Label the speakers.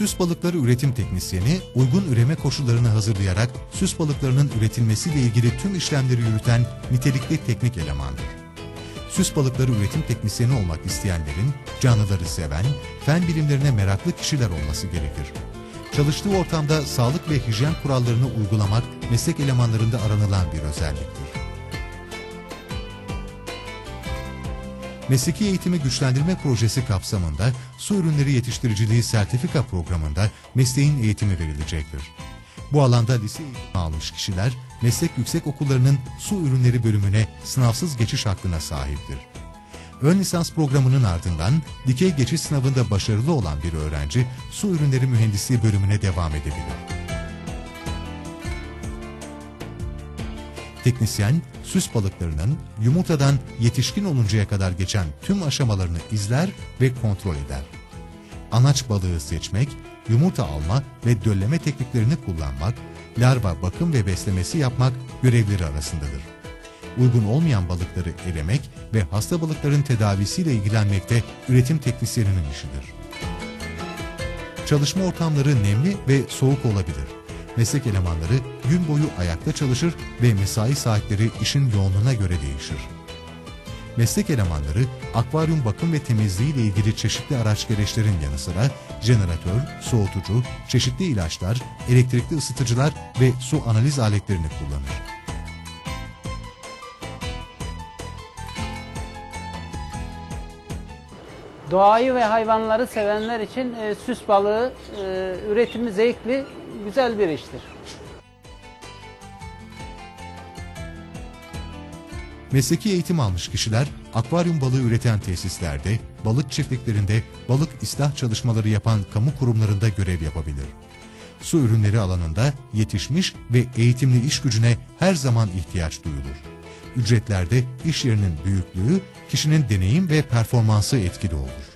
Speaker 1: Süs balıkları üretim teknisyeni, uygun üreme koşullarını hazırlayarak süs balıklarının üretilmesiyle ilgili tüm işlemleri yürüten nitelikli teknik elemandır. Süs balıkları üretim teknisyeni olmak isteyenlerin canlıları seven, fen bilimlerine meraklı kişiler olması gerekir. Çalıştığı ortamda sağlık ve hijyen kurallarını uygulamak meslek elemanlarında aranılan bir özelliktir. Mesleki Eğitimi Güçlendirme Projesi kapsamında su ürünleri yetiştiriciliği sertifika programında mesleğin eğitimi verilecektir. Bu alanda lise eğitimi almış kişiler meslek yüksek okullarının su ürünleri bölümüne sınavsız geçiş hakkına sahiptir. Ön lisans programının ardından dikey geçiş sınavında başarılı olan bir öğrenci su ürünleri mühendisliği bölümüne devam edebilir. Teknisyen, süs balıklarının yumurtadan yetişkin oluncaya kadar geçen tüm aşamalarını izler ve kontrol eder. Anaç balığı seçmek, yumurta alma ve dölleme tekniklerini kullanmak, larva bakım ve beslemesi yapmak görevleri arasındadır. Uygun olmayan balıkları elemek ve hasta balıkların tedavisiyle ilgilenmek de üretim teknisyeninin işidir. Çalışma ortamları nemli ve soğuk olabilir. Meslek elemanları gün boyu ayakta çalışır ve mesai saatleri işin yoğunluğuna göre değişir. Meslek elemanları akvaryum bakım ve temizliği ile ilgili çeşitli araç gereçlerin yanı sıra jeneratör, soğutucu, çeşitli ilaçlar, elektrikli ısıtıcılar ve su analiz aletlerini kullanır.
Speaker 2: Doğayı ve hayvanları sevenler için e, süs balığı e, üretimi zevkli, güzel bir iştir.
Speaker 1: Mesleki eğitim almış kişiler akvaryum balığı üreten tesislerde, balık çiftliklerinde, balık ıslah çalışmaları yapan kamu kurumlarında görev yapabilir. Su ürünleri alanında yetişmiş ve eğitimli iş gücüne her zaman ihtiyaç duyulur. Ücretlerde iş yerinin büyüklüğü, kişinin deneyim ve performansı etkili olur.